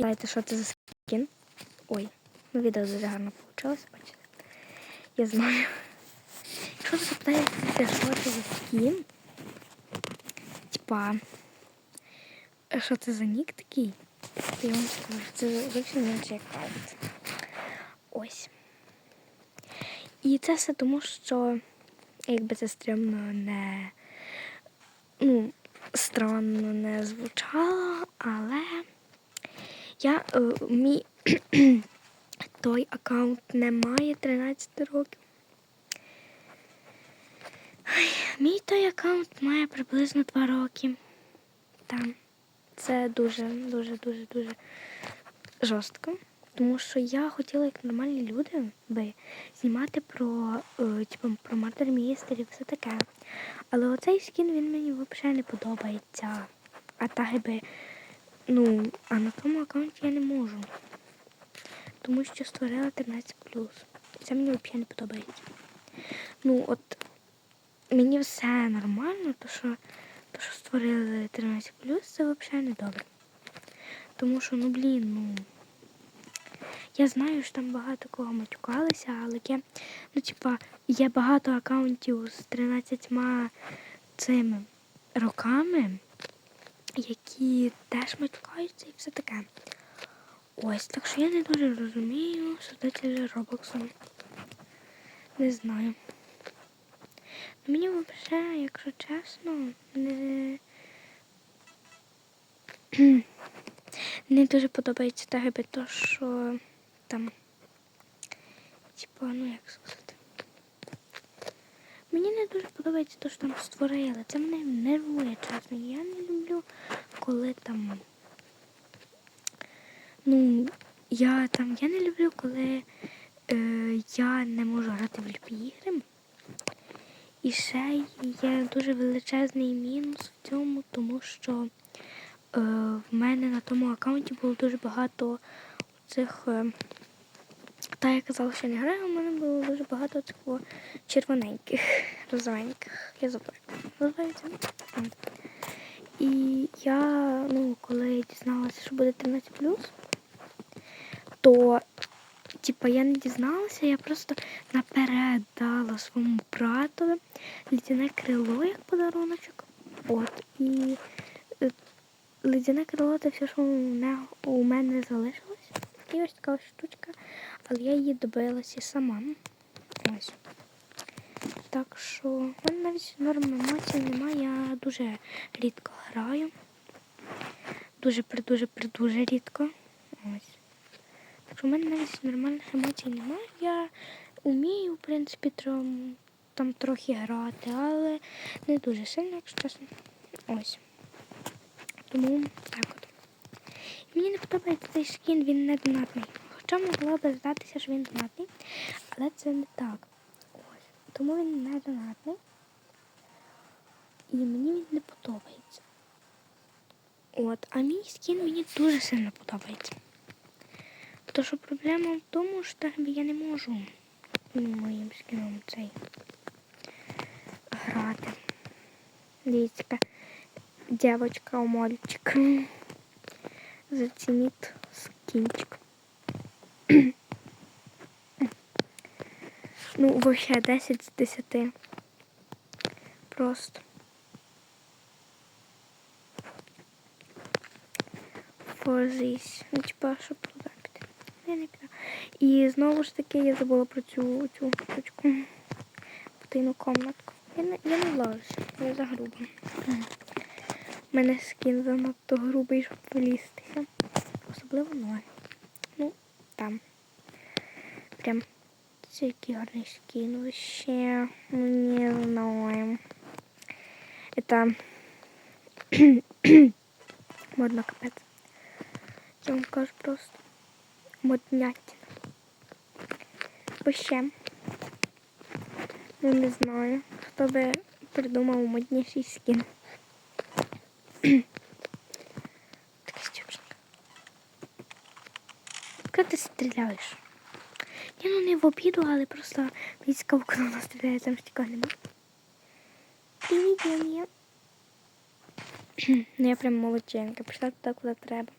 Знаєте, що це за скін? Ой, ну відео дуже гарно вийшло, бачите. Я знаю. Якщо ви запитаєте, що це за скін? Типа, що це за нік такий? То я вам скажу, це зовсім інший аккаунт. Ось. І це все тому, що якби це стрімно не ну, странно не звучало, але я е, мій той аккаунт не має 13 років. Ой, Мій той аккаунт має приблизно 2 роки. Там. Це дуже, дуже, жорстко. Тому що я хотіла, як нормальні люди, би знімати про, е, типу, про мардер містер і все таке. Але оцей скін він мені взагалі не подобається. А так би, ну, а на тому аккаунті я не можу. Тому що створила 13 І це мені взагалі не подобається. Ну, от мені все нормально, то що, то, що створили 13 це взагалі не добре. Тому що, ну блін, ну. Я знаю, що там багато кого матюкалися, але є, ну, типа, є багато аккаунтів з 13 цими роками, які теж матюкаються і все таке. Ось, так що я не дуже розумію создателя Роблоксу. Не знаю. Ну, Мені взагалі, якщо чесно, не не дуже подобається та гиби то, що там. Типа, ну як сказати. Дуже подобається те, що там створили. Це мене нервує, чесно. Я не люблю, коли там. Ну, я там я не люблю, коли е, я не можу грати в любі ігри. І ще є дуже величезний мінус в цьому, тому що е, в мене на тому аккаунті було дуже багато цих. Е, та я казала, що не граю, у мене було дуже багато цих червоненьких, розовеньких. Я забула, називається. І я, ну, коли дізналася, що буде 13 то типа я не дізналася, я просто наперед дала своєму брату ледяне крило як подаруночок. От. І е, ледяне крило це все, що у мене залишилось. І ось така штучка але я її добилася сама. Ось. Так що в мене навіть норм емоцій немає, я дуже рідко граю. Дуже придуже придуже рідко. Ось. Так що в мене навіть нормальних емоцій немає. Я вмію, в принципі, тром, там трохи грати, але не дуже сильно, якщо чесно. Ось. Тому так от. Мені не подобається цей скін, він не донатний. Хоча могло би здатися, що він донатний, але це не так. Ось. Тому він не донатний. І мені він не подобається. От, а мій скін мені дуже сильно подобається. Тому що проблема в тому, що я не можу моїм скіном цей грати. Дивіться, дівчинка у мальчик. Зацініть скінчик. Ну, вообще 10 з 10. Просто. Фозись. Ну, типа, щоб туди. Я не піду. І знову ж таки я забула про цю цю штучку. Потайну комнатку. Я не я не влажуся, я за грубо. У мене скін занадто грубий, щоб влізтися. Особливо ноги. Ну, там. Прям який гарний скін вообще. Не знаю. Это модно капець. Я вам скажу просто моднятина. Вообще. Ну не знаю, хто би придумав модніший скін. Такий стюпчик. Куди ти стріляєш? Я ну не в обіду, але просто мені цікаво, коли стріляє, там стіка нема. Привіт, я. Ну я прям молодченка, прийшла туди, куди треба.